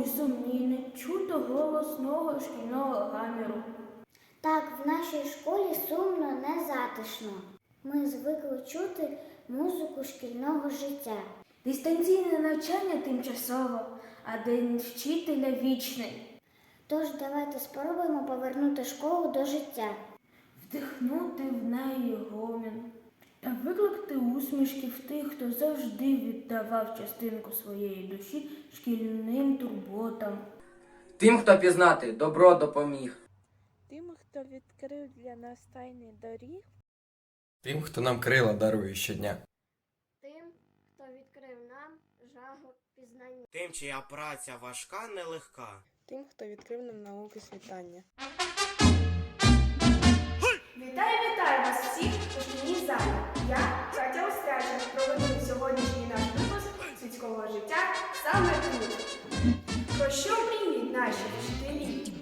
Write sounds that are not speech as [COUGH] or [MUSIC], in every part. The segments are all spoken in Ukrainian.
похмурі, сумні, не чути голосного шкільного гаміру? Так, в нашій школі сумно, не затишно. Ми звикли чути музику шкільного життя. Дистанційне навчання тимчасово, а день вчителя вічний. Тож давайте спробуємо повернути школу до життя. Вдихнути в неї гомін та викликати усмішки в тих, хто завжди віддавав частинку своєї душі шкільним турботам. Тим, хто пізнати, добро допоміг. Тим, хто відкрив для нас тайни доріг, Тим, хто нам крила дарує щодня. Тим, хто відкрив нам жагу пізнання. Тим, чия праця важка, нелегка. тим, хто відкрив нам науки світання. Вітаю, вітаю вас всіх у шкільній залі. Я, Катя Остряча, проведу сьогоднішній наш випуск світського життя саме тут. Про що мріють наші вчителі?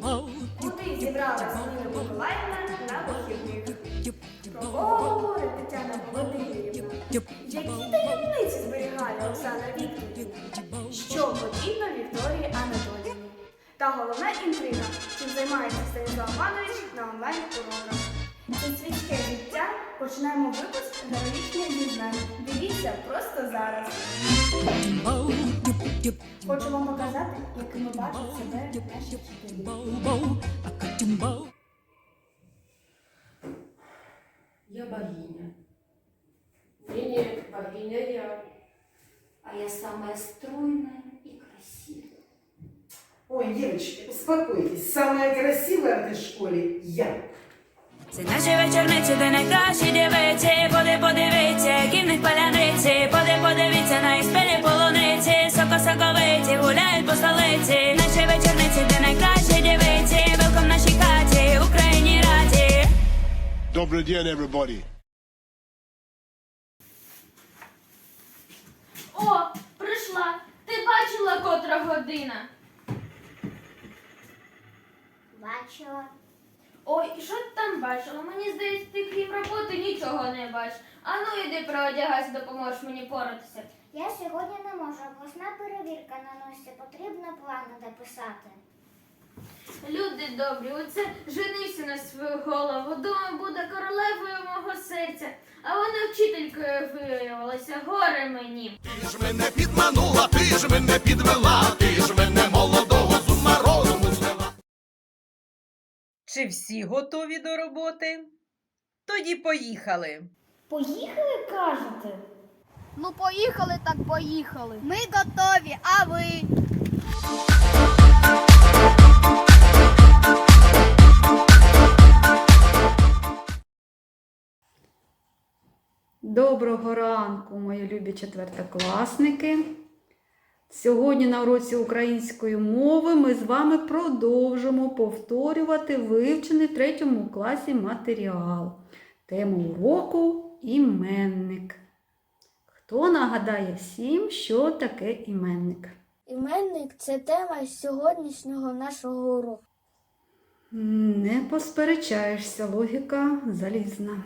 Куди зібралась Ніна Миколаївна на вихідних? Про кого говорить Тетяна Володимирівна? Які таємниці зберігає Оксана Вікторівна? Що потрібно Вікторії Анатоліївні? Та головна інтрига, чим займається Станіслав Іванович на онлайн-уроках. Це світське життя. Починаємо випуск героїчних дізнань. Дивіться просто зараз. Хочу вам показати, якими бачать себе наші вчителі. Я богиня. Не-не, богиня я. а я самая стройная и красивая. Ой, девочки, успокойтесь. Самая красивая в этой школе я. Це наші вечорниці, де найкращі дівиці, поди подивіться, які в них паляниці, поди подивіться на їх спілі полуниці, соко-соковиті гуляють по столиці. Наші вечорниці, де найкращі дівиці, велком нашій хаті, Україні раді. Добрый день, everybody. О, прийшла! Ти бачила котра година? Бачила. Ой, і що ти там бачила? Мені здається, ти крім роботи нічого не бачиш. Ану йди переодягайся, допоможеш мені поратися. Я сьогодні не можу. Обласна перевірка на носі. Потрібно плани дописати. Люди добрі, оце женився на свою голову. Думаю, буде королевою мого серця. А вона вчителькою виявилася, горе мені. Ти ж мене підманула, ти ж мене підвела, ти ж мене молодого Чи всі готові до роботи? Тоді поїхали. Поїхали, кажете? Ну, поїхали, так поїхали. Ми готові, а ви? Доброго ранку, мої любі четвертокласники. Сьогодні на уроці української мови ми з вами продовжимо повторювати вивчений в третьому класі матеріал. Тема уроку іменник. Хто нагадає всім, що таке іменник? Іменник це тема сьогоднішнього нашого уроку. Не посперечаєшся, логіка залізна.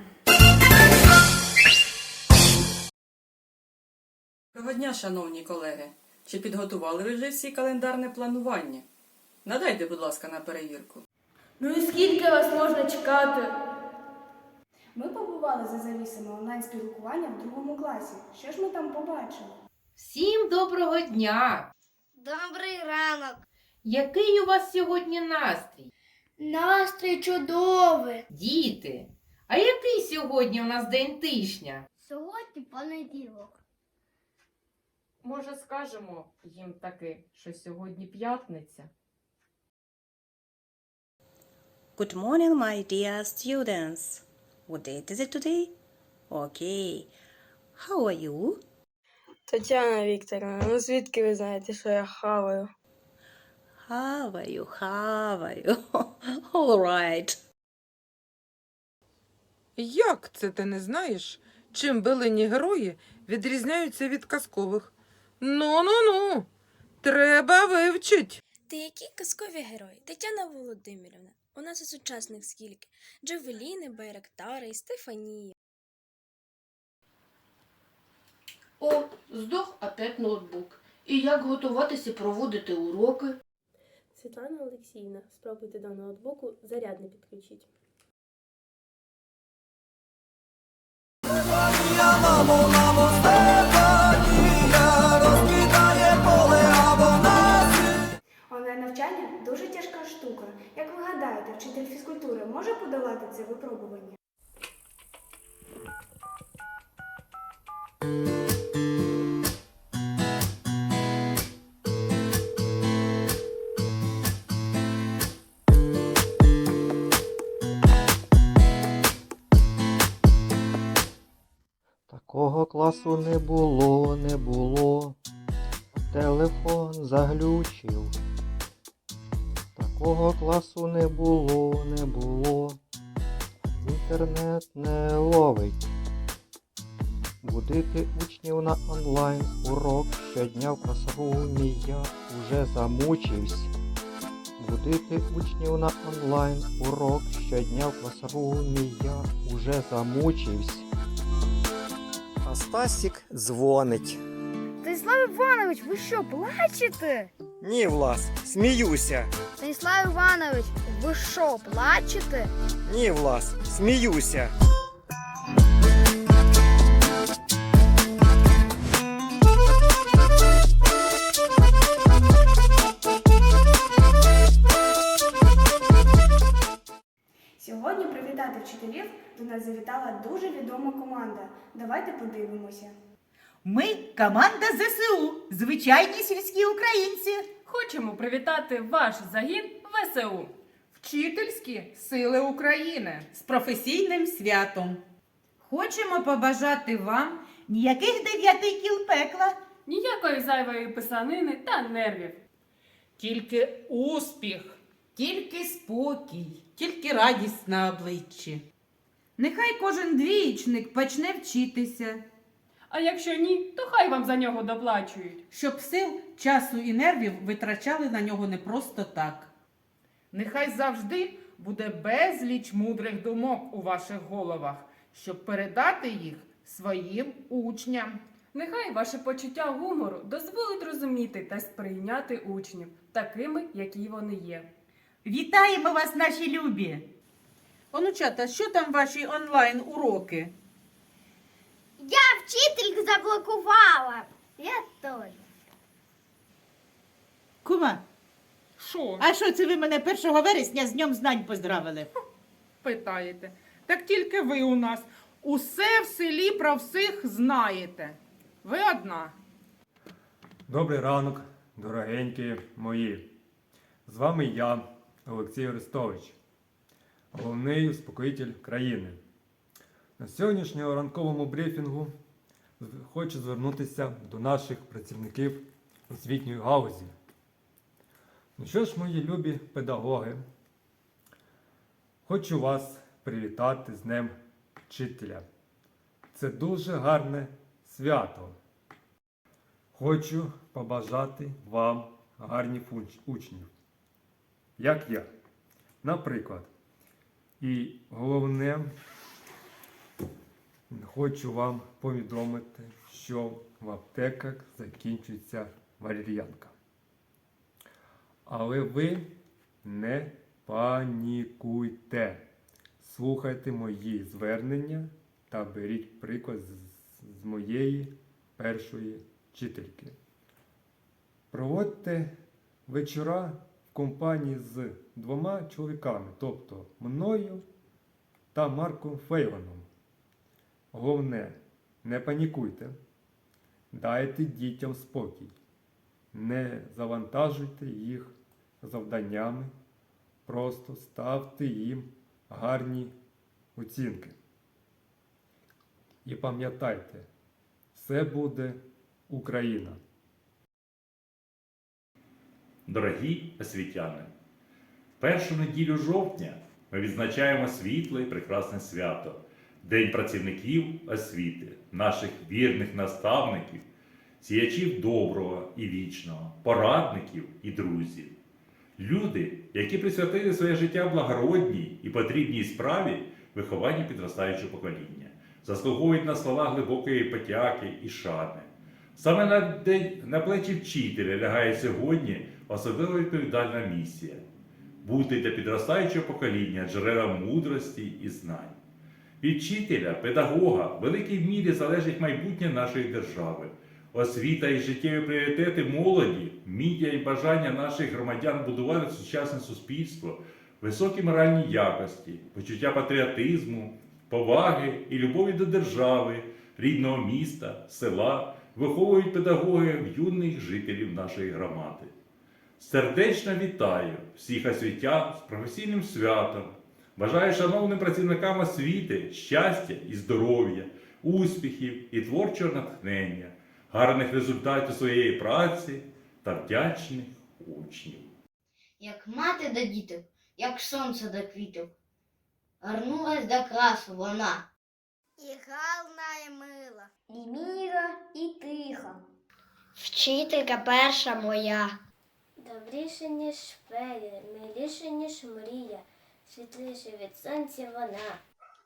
Доброго дня, шановні колеги. Чи підготували ви вже всі календарне планування? Надайте, будь ласка, на перевірку. Ну і скільки вас можна чекати? Ми побували за завісами онлайн-спілкування в другому класі. Що ж ми там побачили? Всім доброго дня! Добрий ранок. Який у вас сьогодні настрій? Настрій чудовий. Діти, а який сьогодні у нас день тижня? Сьогодні понеділок. Може, скажемо їм таки, що сьогодні п'ятниця? Good morning, my dear students. What date is it today? Okay. How are you? Тетяна Вікторівна, ну звідки ви знаєте, що я хаваю? Хаваю, хаваю. [LAUGHS] All right. Як це ти не знаєш, чим билені герої відрізняються від казкових? Ну ну ну, треба вивчить. Ти які казкові герої? Тетяна Володимирівна. У нас і сучасних скільки? Джавеліни, Байрактари і Стефанія. О, здох опять ноутбук. І як готуватися проводити уроки? Світлана Олексіївна, спробуйте до ноутбуку зарядний підключити. Онлайн штука. Як ви гадаєте, вчитель фізкультури може подолати це випробування? Такого класу не було, не було. Телефон заглючив. Такого класу не було, не було. Інтернет не ловить. Будити учнів на онлайн урок щодня в класрумі я уже замучився. Будити учнів на онлайн урок щодня в класрумі я уже замучився. А Стасік дзвонить. Станіслав Іванович, ви що, плачете? Ні, Влас, сміюся. Станіслав Іванович, ви що, плачете? Ні, Влас, сміюся. Сьогодні привітати вчителів до нас завітала дуже відома команда. Давайте подивимося. Ми команда ЗСУ, звичайні сільські українці. Хочемо привітати ваш загін ВСУ. Вчительські сили України з професійним святом. Хочемо побажати вам ніяких дев'яти кіл пекла, Ніякої зайвої писанини та нервів. тільки успіх, тільки спокій, тільки радість на обличчі. Нехай кожен двієчник почне вчитися, А якщо ні, то хай вам за нього доплачують. щоб сил, часу і нервів витрачали на нього не просто так. Нехай завжди буде безліч мудрих думок у ваших головах, щоб передати їх своїм учням. Нехай ваше почуття гумору дозволить розуміти та сприйняти учнів такими, які вони є. Вітаємо вас, наші любі! Онучата, що там ваші онлайн уроки? Я вчительку заблокувала. Я теж. Кума, Що? а що це ви мене 1 вересня з Днем знань поздравили? питаєте? Так тільки ви у нас усе в селі про всіх знаєте. Ви одна. Добрий ранок, дорогенькі мої. З вами я, Олексій Арестович, головний успокоїтель країни. На сьогоднішньому ранковому брифінгу хочу звернутися до наших працівників освітньої галузі. Ну що ж, мої любі педагоги, хочу вас привітати з Днем Вчителя. Це дуже гарне свято. Хочу побажати вам гарних учнів, як я. Наприклад, і головне, хочу вам повідомити, що в аптеках закінчується валер'янка. Але ви не панікуйте. Слухайте мої звернення та беріть приклад з- моєї першої вчительки. Проводьте вечора в компанії з двома чоловіками, тобто мною та Марком Фейланом. Головне, не панікуйте, дайте дітям спокій, не завантажуйте їх завданнями, просто ставте їм гарні оцінки. І пам'ятайте, все буде Україна. Дорогі освітяни, першу неділю жовтня ми відзначаємо світле і прекрасне свято День працівників освіти, наших вірних наставників, сіячів доброго і вічного, порадників і друзів. Люди, які присвятили своє життя благородній і потрібній справі вихованню підростаючого покоління, заслуговують на слова глибокої потяки і шани. Саме на, день, на плечі вчителя лягає сьогодні особливо відповідальна місія бути для підростаючого покоління джерелом мудрості і знань. Від вчителя, педагога, в великій мірі залежить майбутнє нашої держави. Освіта і життєві пріоритети молоді, вміння і бажання наших громадян будувати сучасне суспільство, високі моральні якості, почуття патріотизму, поваги і любові до держави, рідного міста, села виховують педагоги в юних жителів нашої громади. Сердечно вітаю всіх освітян з професійним святом. Бажаю шановним працівникам освіти щастя і здоров'я, успіхів і творчого натхнення, гарних результатів своєї праці та вдячних учнів. Як мати до діток, як сонце до квіток, Гарнулась до красу вона. І гарна, і мила. І міра, і тиха. Вчителька перша моя. Добріше, ніж фея, миліше, ніж мрія, світліше від сонця вона.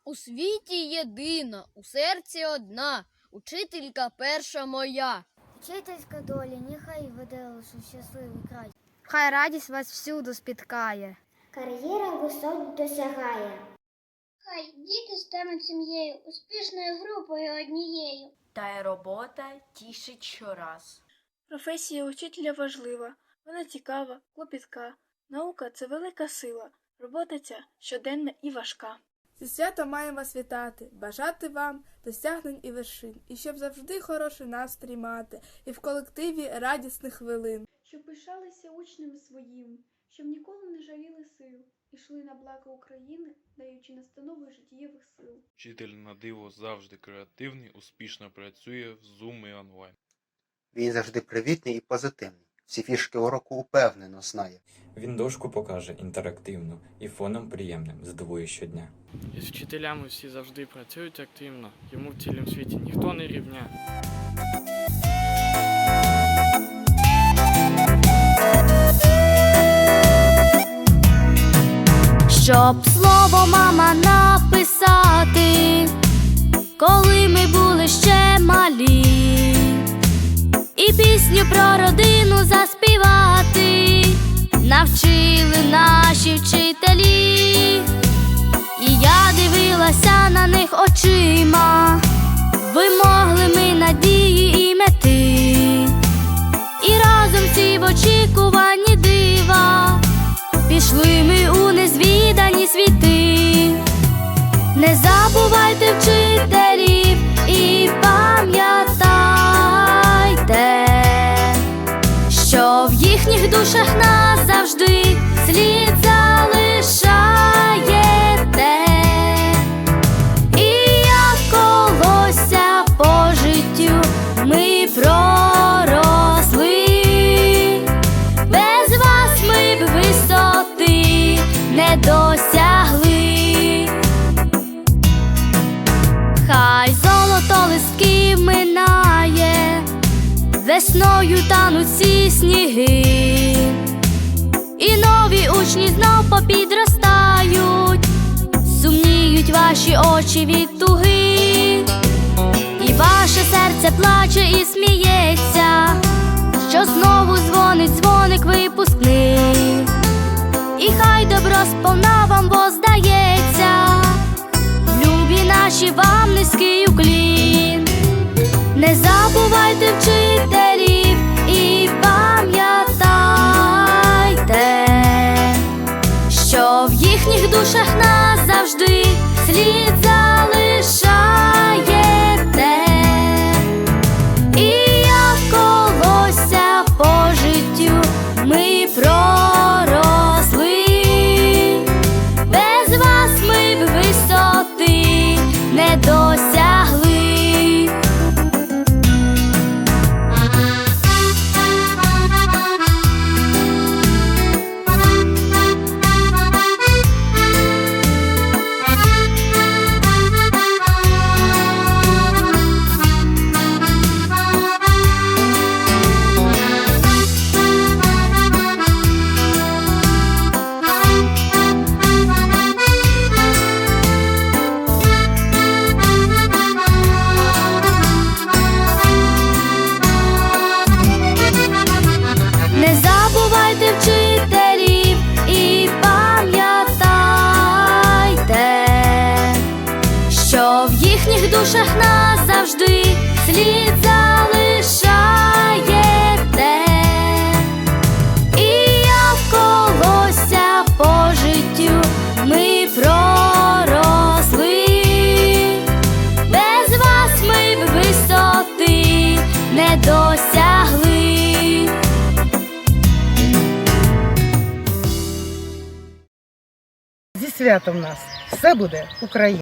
У світі єдина, у серці одна, учителька перша моя. Вчительська доля, нехай веде лише щасливий край. Хай радість вас всюди спіткає. Кар'єра висот досягає. Хай діти стануть сім'єю, успішною групою однією. Та й робота тішить щораз. Професія учителя важлива, вона цікава, клопітка. Наука це велика сила, робота ця щоденна і важка. Зі свято маємо вас вітати, бажати вам досягнень і вершин, і щоб завжди хороший настрій мати, і в колективі радісних хвилин. Щоб пишалися учнем своїм, щоб ніколи не жаліли сил, ішли на благо України, даючи настанови життєвих сил. Вчитель на диво завжди креативний, успішно працює в Zoom і онлайн. Він завжди привітний і позитивний. Всі фішки уроку упевнено знає. Він дошку покаже інтерактивно і фоном приємним, здивує щодня. Із вчителями всі завжди працюють активно, йому в цілім світі ніхто не рівня. Щоб слово мама написати, коли ми були ще малі, пісню про родину заспівати, навчили наші вчителі, і я дивилася на них очима, вимогли ми надії і мети, і разом всі в очікуванні дива. Пішли ми у незвідані світи, не забувайте вчителів душах назавжди слід залишаєте, і як колося по життю ми проросли. Без вас ми б висоти не досягли. Хай золото листки минає, весною тануть всі сніги, попідростають, сумніють ваші очі від туги, і ваше серце плаче і сміється що знову дзвонить дзвоник випускний, і хай добро сповна вам воздається, любі наші вам низький уклін, не забувайте вчителів душах назавжди слід залишаєте. Слід залишаєте, і як колося по життю ми проросли, без вас ми б висоти не досягли. Зі святом нас. Все буде Україна.